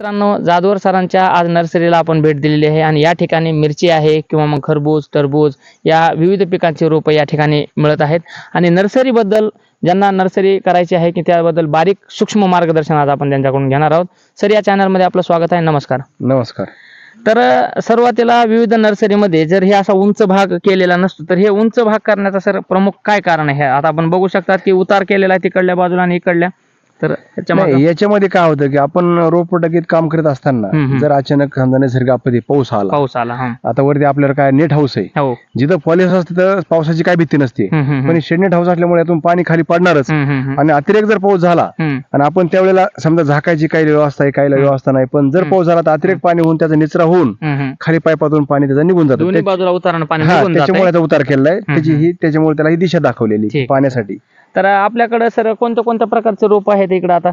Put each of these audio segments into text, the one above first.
मित्रांनो जाधवर सरांच्या आज नर्सरीला आपण भेट दिलेली आहे आणि या ठिकाणी मिरची आहे किंवा मग खरबूज टरबूज या विविध पिकांची रोपं या ठिकाणी मिळत आहेत. आणि नर्सरीबद्दल ज्यांना नर्सरी करायची आहे की त्याबद्दल बारीक सूक्ष्म मार्गदर्शन आज आपण त्यांच्याकडून घेणार आहोत. सर या चॅनलमध्ये आपलं स्वागत आहे. नमस्कार. नमस्कार. तर सुरुवातीला विविध नर्सरीमध्ये जर हे असा उंच भाग केलेला नसतो तर हे उंच भाग करण्याचा सर प्रमुख काय कारण आहे? आता आपण बघू शकतात की उतार केलेला आहे तिकडल्या बाजूला आणि इकडल्या. तर ह्याच्या मागं- नाही याच्यामध्ये काय होतं की आपण रोपटकीत काम करत असताना हम्म. जर अचानक समजा नैसर्गिक आपत्ती पाऊस आला. पाऊस आला हा. आता वरती आपल्याला काय नेट हाऊस आहे. हो. जिथं पॉलिस असते तर पावसाची काय भीती नसते. हम्म, हम्म, पण शेड नेट हाऊस असल्यामुळे यातून पाणी खाली पडणारच. हम्म, हम्म, हम्म. आणि अतिरेक जर पाऊस झाला हम्म. आणि आपण त्यावेळेला समजा झाकायची काही व्यवस्था आहे काही व्यवस्था नाही पण जर पाऊस झाला तर अतिरेक पाणी होऊन त्याचा निचरा होऊन हम्म, हम्म. खाली पाईपातून पाणी त्याचा निघून जातं. दोन्ही त्या- बाजूला पाणी हा निघून जातंय. त्याच्यामुळे याचा उतार केलाय त्याची ही त्याच्यामुळे त्याला ही दिशा दाखवलेली ठीक. पाण्यासाठी. तर आपल्याकडे सर कोणत्या कोणत्या प्रकारचे रोप आहेत इकडे आता.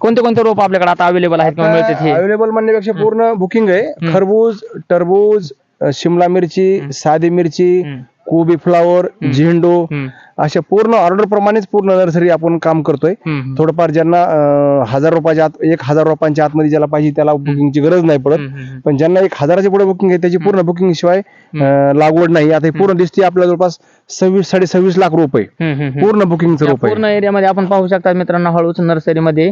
कोणते कोणते रोप आपल्याकडे आता अवेलेबल आहेत किंवा मिळतात हे अवेलेबल म्हणण्यापेक्षा पूर्ण बुकिंग आहे खरबूज टरबूज शिमला मिरची साधी मिरची. कोबी फ्लावर झेंडू. अशा पूर्ण ऑर्डर प्रमाणेच पूर्ण नर्सरी आपण काम करतोय. थोडंफार ज्यांना हजार रुपयाच्या आत एक हजार रुपयांच्या आतमध्ये ज्याला पाहिजे त्याला बुकिंगची गरज नाही पडत. पण ज्यांना एक हजाराच्या पुढे बुकिंग आहे त्याची पूर्ण बुकिंग शिवाय लागवड नाही. आता हे पूर्ण दिसते आपल्या जवळपास सव्वीस साडे सव्वीस लाख रुपये. पूर्ण बुकिंगचं रुपये. पूर्ण एरियामध्ये आपण पाहू शकता मित्रांनो हळूच नर्सरीमध्ये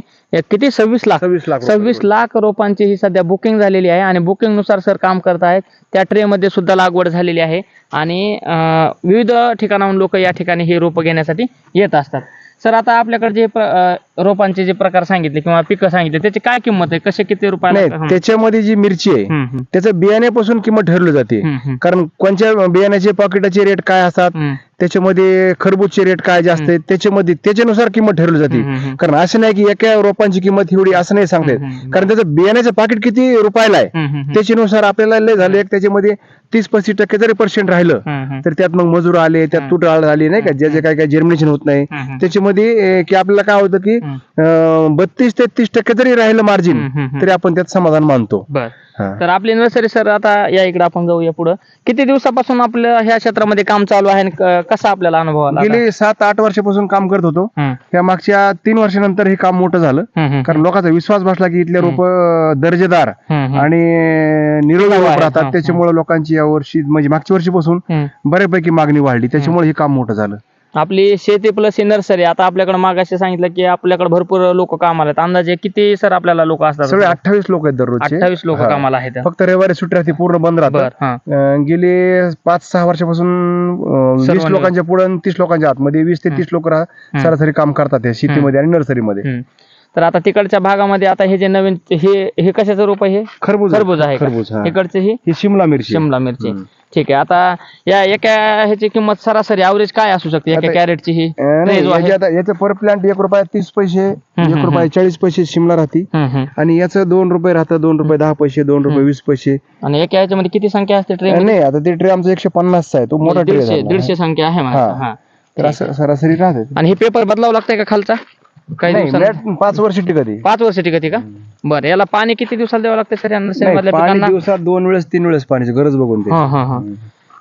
किती? सव्वीस लाख. सव्वीस लाख. सव्वीस लाख रोपांची ही सध्या बुकिंग झालेली आहे आणि बुकिंगनुसार सर काम करत आहेत. त्या ट्रे मध्ये सुद्धा लागवड झालेली आहे. आणि विविध ठिकाणाहून लोक या ठिकाणी हे रोपं घेण्यासाठी येत असतात. सर आता आपल्याकडे जे रोपांचे जे प्रकार सांगितले किंवा पिकं सांगितले त्याची काय किंमत आहे? कसे किती रुपयाला नाही त्याच्यामध्ये जी मिरची आहे हम्म, हम्म, त्याचं बियाण्यापासून किंमत ठरवली जाते. हम्म, हम्म, कारण कोणत्या बियाण्याचे पॉकेटाचे रेट काय असतात? हम्म, त्याच्यामध्ये खरबूजचे रेट काय जास्त आहेत? त्याच्यामध्ये त्याच्यानुसार किंमत ठरवली जाते. हम्म. कारण असं नाही की एका रोपांची किंमत एवढी असं नाही सांगता हम्म. कारण त्याचं बियाण्याचं पाकिट किती रुपयाला आहे? हम्म, हम्म, त्याच्यानुसार आपल्याला लय झालं एक त्याच्यामध्ये तीस पस्तीस टक्के जरी पर्सेंट राहिलं हम्म, हम्म, तर त्यात मग मजूर आले त्यात तुट आली नाही का? ज्याचे काय काय जर्मिनेशन होत नाही. हम्म. त्याच्यामध्ये अं, की आपल्याला काय होतं की. बत्तीस तेहतीस टक्के जरी राहिलं मार्जिन. तरी आपण त्यात समाधान मानतो. बर. तर आपली नर्सरी सर आता या इकडे आपण जाऊया पुढं. किती दिवसापासून आपल्या ह्या क्षेत्रामध्ये काम चालू आहे आणि कसा आपल्याला अनुभव आला? गेली सात आठ वर्षापासून काम करत होतो. त्या मागच्या तीन वर्षानंतर हे काम मोठं झालं. कारण लोकांचा विश्वास बसला की इथले रोप दर्जेदार आणि निरोगी रोप राहतात. त्याच्यामुळे लोकांची या वर्षी म्हणजे मागच्या वर्षीपासून. बऱ्यापैकी मागणी वाढली. त्याच्यामुळे हे काम मोठं झालं. आपली शेती प्लस ही नर्सरी आता आपल्याकडे मागाशी सांगितलं की आपल्याकडे भरपूर लोक कामाला आहेत. अंदाजे किती सर आपल्याला लोक असतात? सगळे अठ्ठावीस लोक आहेत दररोजचे. अठ्ठावीस लोक. कामाला आहेत. फक्त रविवारी सुट्टी राहते पूर्ण बंद बर राहतं हा. अं, गेले पाच सहा वर्षापासून अं, वीस सर्वांनी- लोकांच्या पुढे तीस लोकांच्या आतमध्ये. वीस ते तीस लोक सरासरी काम करतात या शेतीमध्ये आणि नर्सरीमध्ये हम्म. तर आता तिकडच्या भागामध्ये आता हे जे नवीन हे हे कशाचं रोप आहे? हे खरबूज खरबूज आहे का? खरबूज हा. इकडचे ही? ही शिमला मिरची. शिमला मिरची. हम्म. ठीक आहे. आता या एका ह्याची किंमत सरासरी ॲव्हरेज काय असू शकते? एका आता- कॅरेटची ही? अं, नाही, आहे. याची आता याचं पर प्लांट एक रुपया तीस पैसे एक रुपया चाळीस पैसे शिमला राहते. हम्म, हम्म. आणि याचं दोन रुपये राहतं दोन रुपये दहा पैसे दोन रुपये वीस पैसे. आणि एका ह्याच्यामध्ये किती संख्या असते ट्रे नाही आता ते ट्रे आमचं एकशे पन्नासचा आहे. तो मोठा ट्रे दीडशे दीडशे संख्या आहे. हा. तर असं सरासरी राहते. आणि हे पेपर बदलावं लागतंय का खालचा? काही नाही दिवसांनी पाच वर्ष टिकत. पाच वर्ष टिकते का? बरं याला पाणी किती दिवसाला द्यावं लागतं सर या नर्सरी नाही, मधल्या पाणी पिकांना? दिवसात दोन वेळेस तीन वेळेस पाण्याची गरज बघून ते हा हा. हा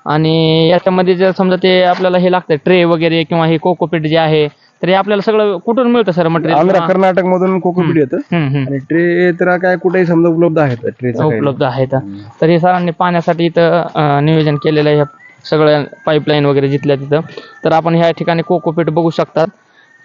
आणि याच्यामध्ये जर समजा ते आपल्याला हे लागतं ट्रे वगैरे किंवा हे कोकोपीट जे आहे तर हे आपल्याला सगळं कुठून मिळतं सर आंध्र मटेरियल कर्नाटक मधून कोकोपीट येतं. आणि ट्रे तर काय कुठेही समजा उपलब्ध आहेत ट्रेचा उपलब्ध आहेत. तर हे सरांनी पाण्यासाठी इथं अं, नियोजन केलेलं आहे. ह्या सगळ्या पाईपलाईन वगैरे जिथल्या तिथं. तर आपण ह्या ठिकाणी कोकोपीट बघू शकतात.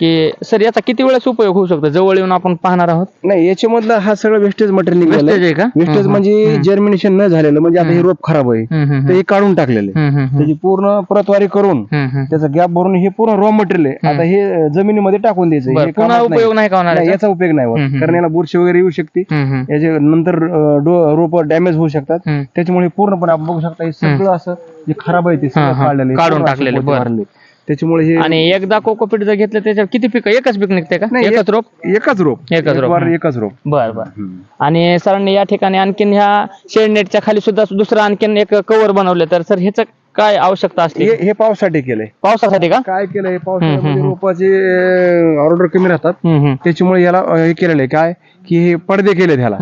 की सर याचा किती वेळेस उपयोग होऊ शकतो? जवळ येऊन आपण पाहणार आहोत? नाही याच्यामधला हा सगळं वेस्टेज मटेरियल Wastage निघालं आहे का? वेस्टेज म्हणजे जर्मिनेशन न झालेलं म्हणजे आता हे रोप खराब आहे. हम्म, हम्म, ते हे काढून टाकलेलं आहे. हम्म, हम्म, त्याची पूर्ण प्रतवारी करून हम्म, हम्म. त्याचा गॅप भरून हे पूर्ण रॉ मटेरियल आहे. आता हे अं, जमिनीमध्ये टाकून द्यायचं बरं, हे पुन्हा कामात उपयोग नाही. का होणार नाही, याचा? याचा उपयोग नाही हम्म, होत. हम्म. कारण याला बुरशी वगैरे येऊ शकते. हम्म, हम्म, याचे नंतर रोप डॅमेज होऊ शकतात. हम्म. त्याच्यामुळे पूर्णपणे आपण बघू शकता हे सगळं असं जे खराब आहे ते हा, सगळं हा. काढलेलं आहे. काढून पूर्ण टाकलेलं, पोते बरं. त्याच्यामुळे हे आणि एकदा कोकोपीट जर घेतलं त्याच्यावर किती पीक? एकच पीक निघते का? नाही, एकच रोप? एकच रोप. एकच एक रोप, वार. एकच रोप. बर बर. आणि सरांनी या ठिकाणी आणखीन ह्या शेड नेटच्या खाली सुद्धा दुसरं आणखीन एक कव्हर बनवले तर सर ह्याचं काय आवश्यकता असते हे हे पावसासाठी केलंय. पावसासाठी का? काय केलंय? हम्म, पावसाळ्यामध्ये हम्म. रोपाचे ऑर्डर कमी राहतात. त्याच्यामुळे याला अं, हे केलेलं आहे. काय? की हे पडदे केले त्याला.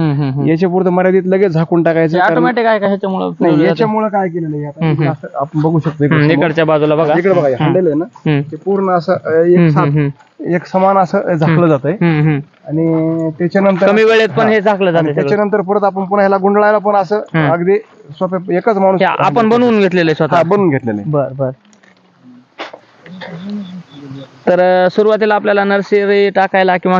याच्यापुढे मर्यादित लगेच झाकून टाकायचं. कारण- ऑटोमॅटिक आहे का ह्याच्यामुळे नाही याच्यामुळे काय केलेलं आहे? आता इकडे असं आपण बघू शकतो इकडे समोर. इकडच्या बाजूला बघा. इकडे बघा हँडल आहे ना? हम्म, ते पूर्ण असं अं, एक हम्म, साथ हम्म, एक समान असं झाकलं जात आहे हम्म, हम्म. आणि त्याच्यानंतर कमी वेळेत पण हा. हे झाकलं आणि जाते. त्याच्यानंतर परत आपण पुन्हा ह्याला गुंडळायला पण असं. अगदी सोप्या एकच माणूस आपण बनवून घेतलेले हा स्वतः बनवून घेतलेलं. बर बर. तर सुरुवातीला आपल्याला नर्सरी टाकायला किंवा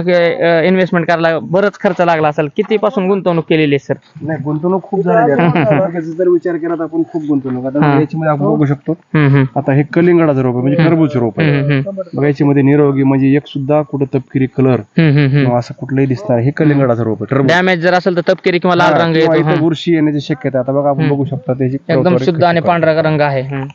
इन्व्हेस्टमेंट करायला बरंच खर्च लागला असेल. किती पासून गुंतवणूक केलेली आहे सर नाही गुंतवणूक खूप झालेली आहे. जर विचार केला तर आपण खूप गुंतवणूक. आता हा. याच्यामध्ये आपण बघू शकतो. हम्म, आता हे कलिंगडाचं रोप आहे म्हणजे टरबूज रोप आहे. हम्म, हम्म, बघा याच्यामध्ये निरोगी म्हणजे एक सुद्धा कुठं तपकिरी कलर हम्म, हम्म, हम्म. किंवा असं कुठलंही दिसणार हे कलिंगडाचं रोप आहे टरबूज. डॅमेज जर असेल तर तपकिरी किंवा लाल रंग येतो. हा. बुरशी येण्याची शक्यता आहे. आता बघा आपण बघू शकता त्याची एकदम शुद्ध आणि. पांढरा रंग आहे. हम्म.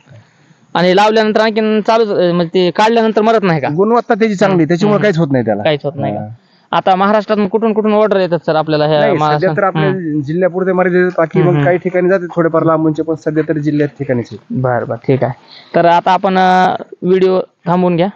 आणि लावल्यानंतर आणखीन चालू म्हणजे ते काढल्यानंतर मरत नाही का गुणवत्ता त्याची चांगली त्याच्यामुळे काहीच होत नाही त्याला काहीच होत नाही का. आता महाराष्ट्रात कुठून कुठून ऑर्डर येतात सर आपल्याला ह्या नाही, महाराष्ट्रात? सध्या तर आपल्या जिल्ह्यापुरते मर्यादित. बाकी मग काही ठिकाणी जाते थोडेफार लांबूनचे पण सध्या तरी जिल्ह्यात ठिकाणीच आहे. बर बर ठीक आहे तर आता आपण व्हिडिओ थांबवून घ्या